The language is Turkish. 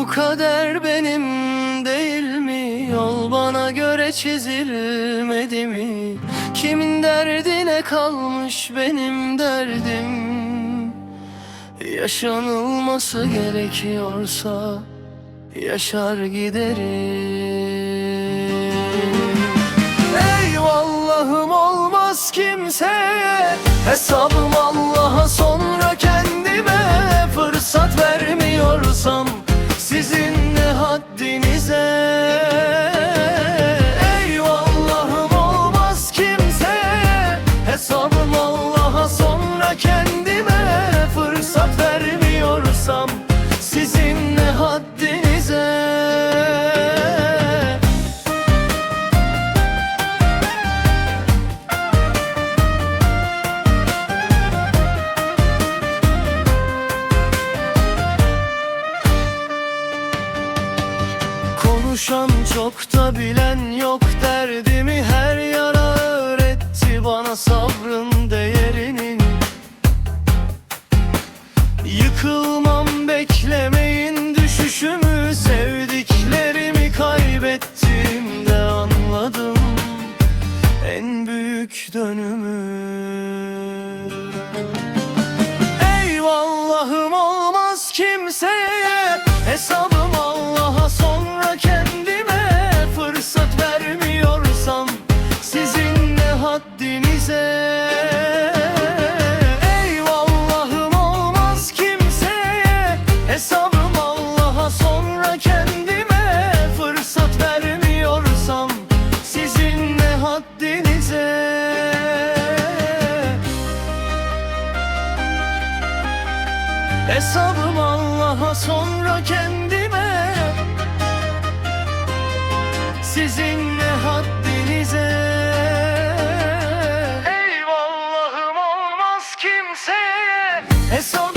Bu kader benim değil mi? Yol bana göre çizilmedi mi? Kimin derdine kalmış benim derdim? Yaşanılması gerekiyorsa yaşar giderim. Eyvallahım olmaz kimseye Hesabım Allah'a sonra Konuşan çok da bilen yok derdimi her yara öğretti bana sabrın değerinin. Yıkılmam beklemeyin düşüşümü sevdiklerimi kaybettiğimde anladım en büyük dönümü. Eyvallahım olmaz kimseye Hesabım Hesabım Allah'a sonra kendime. Sizin ne haddinize? Eyvallahım olmaz kimseye. Hesabım